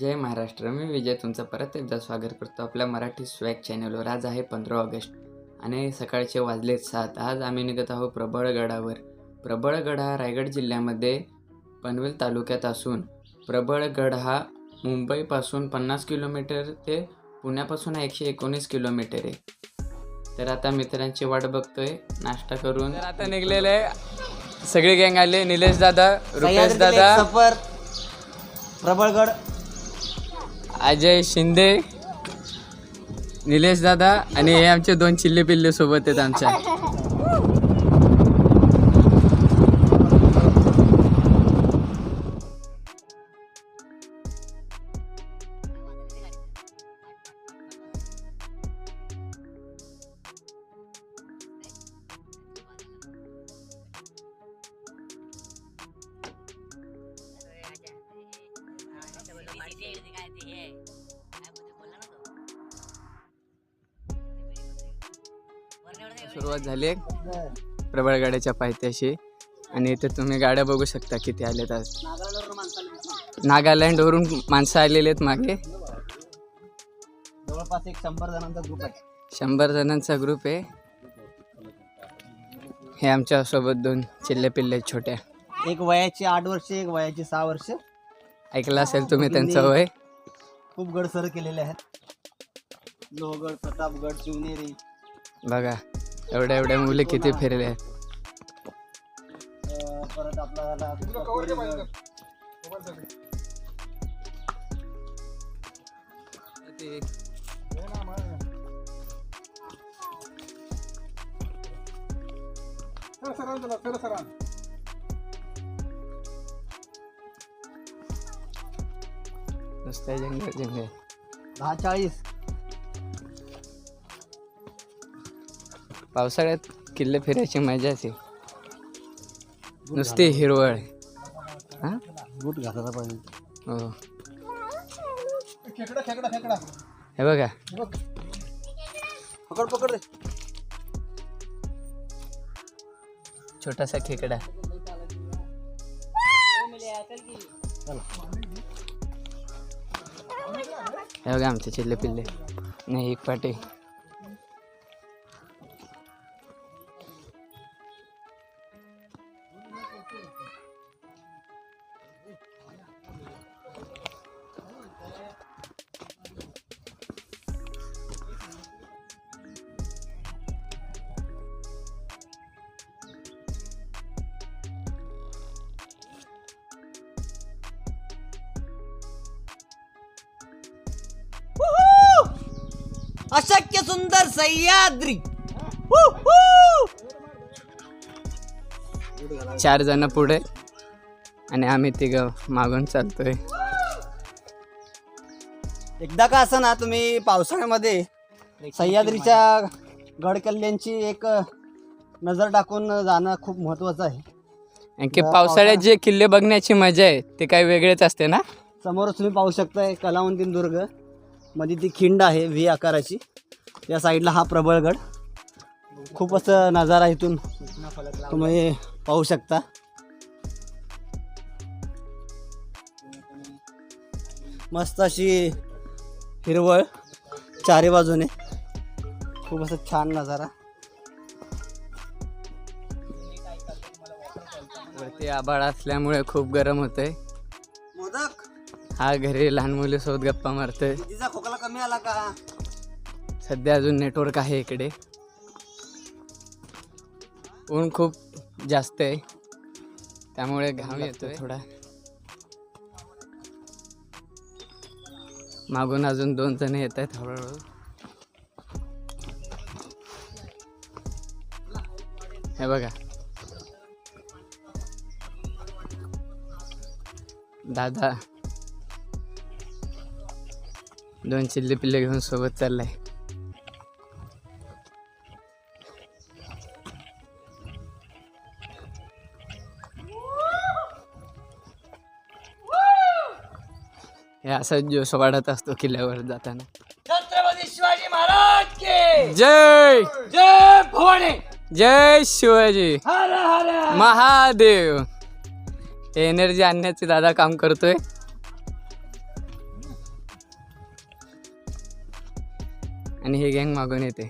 जय महाराष्ट्र मी विजय तुमचं परत एकदा स्वागत करतो आपल्या मराठी स्वॅग चॅनलवर. आज आहे पंधरा ऑगस्ट आणि सकाळचे वाजलेत सात. आज आम्ही निघत आहोत प्रबळगडावर. प्रबळगड हा रायगड जिल्ह्यामध्ये पनवेल तालुक्यात असून प्रबळगड हा मुंबईपासून पन्नास किलोमीटर ते पुण्यापासून एकशे एकोणीस किलोमीटर आहे. तर आता मित्रांची वाट बघतोय. नाश्ता करून तर आता निघलेले सगळे गँग आले. निलेश दादा रुपेश दादा सफर प्रबळगड. अजय शिंदे निलेश दादा आणि हे आमचे दोन चिल्ले पिल्ले सोबत आहेत आमच्या. सुरुवात झाली आहे. प्रबळगडाच्या पायथ्याशी. आणि इथे तुम्ही गाड्या बघू शकता किती आलेत आज. नागालँडवरून माणसं आलेली आहेत मागे. जवळपास एक शंभर जणांचा ग्रुप आहे. शंभर जणांचा ग्रुप आहे. हे आमच्यासोबत दोन चिल्ले पिल्ले आहेत छोट्या. एक वयाची आठ वर्ष एक वयाची सहा वर्ष. ऐकलं असेल तुम्ही त्यांचं वय. खूप गड सर केलेले आहेत. लोहगड प्रतापगड शिवनेरी. बघा. एवढ्या एवढ्या मुले किती फिरले. आहेत परत आपला झाला जंगल जंगल दहा चाळीस पावसाळ्यात किल्ले फिरायची मजा असे नुसती हिरवळ. हां? बूट घातला पाहिजे. हो. खेकडा खेकडा खेकडा. हे बघा. पकड पकड रे. छोटासा खेकडा. हे बघा आमचे चिल्ले पिल्ले. नाही एक पाटे. अशक्य सुंदर सह्याद्री. चार जण पुढे आणि आम्ही तिघं मागून चालतोय. एकदा का असं ना तुम्ही पावसाळ्यामध्ये सह्याद्रीच्या गडकिल्ल्यांची एक नजर टाकून जाणं खूप महत्त्वाचं आहे. आणखी पावसाळ्यात जे किल्ले बघण्याची मजा आहे ते काही वेगळेच असते ना? समोरच तुम्ही पाहू शकताय कलावंतीन दुर्ग. मध्ये ती खिंड आहे व्ही आकाराची. त्या साईडला हा प्रबळगड खूप असं नजारा इथून तुम्ही पाहू शकता. मस्त अशी हिरवळ चारी बाजूने. खूप असं छान नजारा. वरती आभाळ असल्यामुळे खूप गरम होतंय. हा घरी लहान मुलीसोबत गप्पा मारतोय. तिचा खोकला कमी आला का? सध्या अजून नेटवर्क आहे इकडे. ऊन खूप जास्त आहे. त्यामुळे घाम येतोय थोडा. मागून अजून दोन जण येत आहेत हळूहळू. हे बघा. दादा दोन चिल्ले पिल्ले घेऊन सोबत चाललाय. हे असा जोश वाढत असतो किल्ल्यावर जाताना. छत्रपती शिवाजी महाराज के! जय! जय भवानी! जय शिवाजी! हर हर! महादेव! एनर्जी आणण्याचे दादा काम करतोय. आणि हे गँग मागून येते.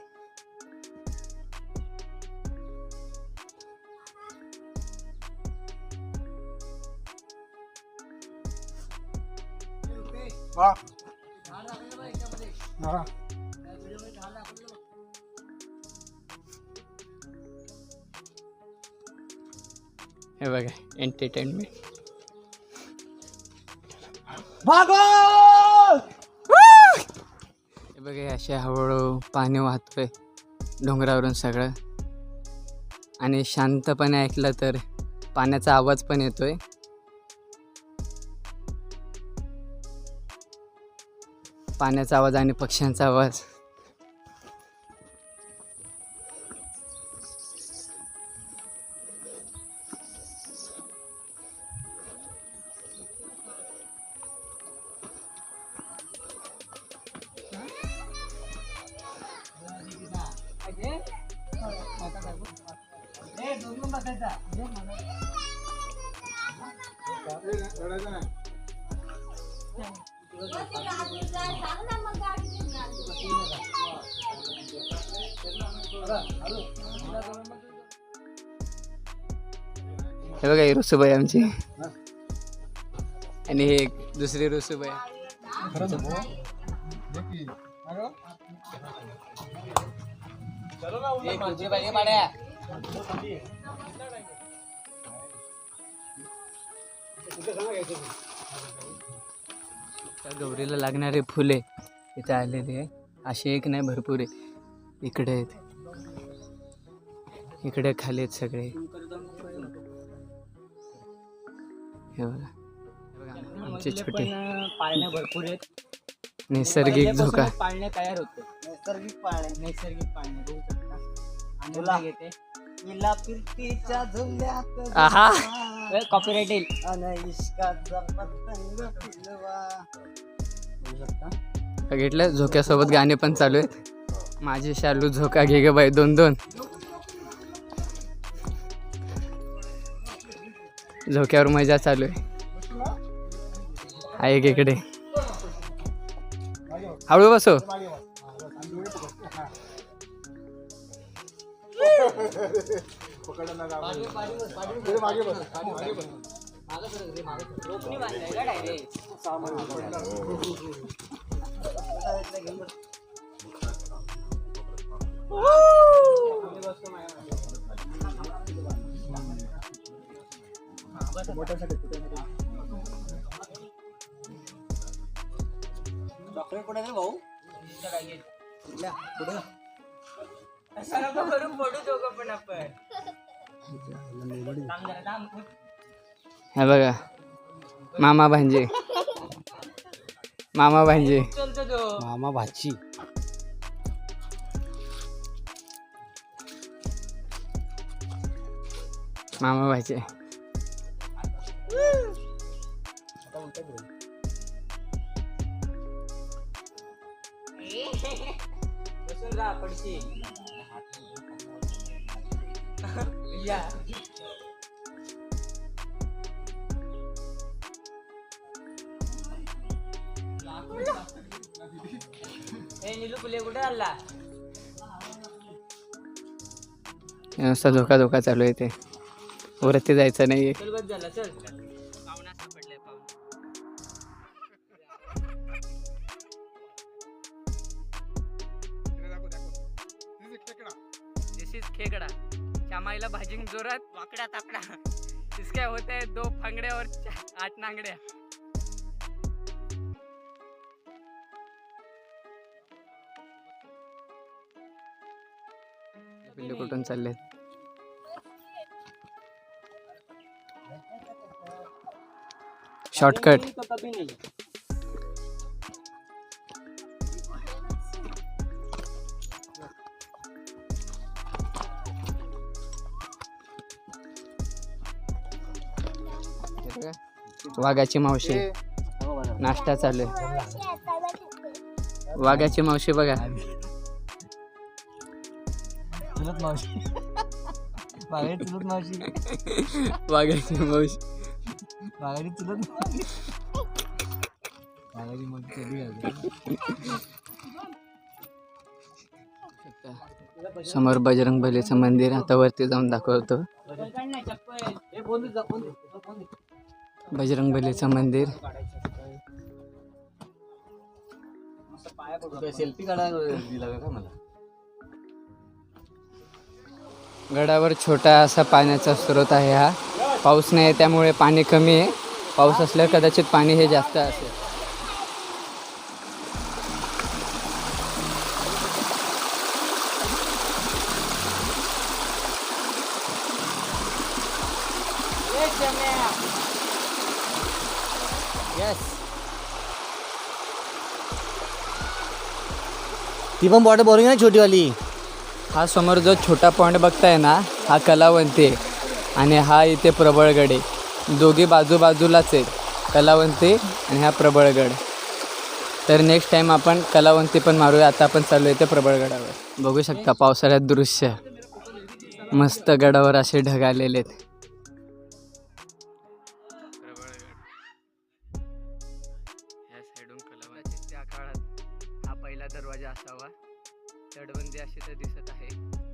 हे बघा एंटरटेनमेंट हे बघा असे हळूहळू पाणी वाहतोय डोंगरावरून सगळं. आणि शांतपणे ऐकलं तर पाण्याचा आवाज पण येतोय. पाण्याचा आवाज आणि पक्ष्यांचा आवाज. हे बघा ही रुसूबाई आमची. आणि हे एक दुसरी रुसूबाई त्या गौरीला लागणारे फुले इथे आलेले आहे. असे एक नाही भरपूर आहे. इकडे आहेत. इकडे खाली आहेत सगळे. हे बघा. बघा, आमचे छोटे पाळण्या भरपूर आहेत नैसर्गिक धोका पाळणे तयार होते. नैसर्गिक पाळणे. नैसर्गिक पाळणे बघू शकता. फिरतीच्या झुल्यात आहा. कॉपीराइट येईल बघितलं झोक्यासोबत गाणे पण चालू आहेत. माझे शालू झोका घे ग बाई दोन दोन. झोक्यावर मजा चालू आहे. आहे एक इकडे. हळू बसो. चॉकलेट हे बघा. मामा भांजे. मामा भांजे. मामा भाची. मामा भांजे. नुसता धोका धोका चालू आहे ते वरती जायचं नाही दिस इज खेकडा श्यामाईला भाजिंग जोरात वाकडा ताकडा इसके होते हैं दो फंगड़े और आठ नांगड्या. पिल्ले कुठून चालले शॉर्टकट वाघाची मावशी. नाश्ता चालू आहे. वाघाची मावशी बघा. चुलत मावशी. मावशी. वाघाची मावशी. बागायची चुलत मावशी. कधी घालते समोर बजरंग बलीचं मंदिर आता वरती जाऊन दाखवतो. बजरंग बलीचं मंदिर. सेल्फी गडावर छोटा असा पाण्याचा स्रोत आहे हा. पाऊस नाही त्यामुळे पाणी कमी आहे. पाऊस असल्यावर कदाचित पाणी हे जास्त असेल. ती पण बॉटल बोरिंग ना छोटीवाली. हा समोर जो छोटा पॉईंट बघताय ना हा कलावंती आहे आणि हा इथे प्रबळगड आहे. दोघी बाजूबाजूलाच आहेत कलावंती आणि हा प्रबळगड. तर नेक्स्ट टाईम आपण कलावंती पण मारूया आता आपण चालू आहे ते प्रबळगडावर. बघू शकता पावसाळ्यात दृश्य. मस्त गडावर असे ढगालेले आहेत. दाटबंदी अशी तर दिसत आहे.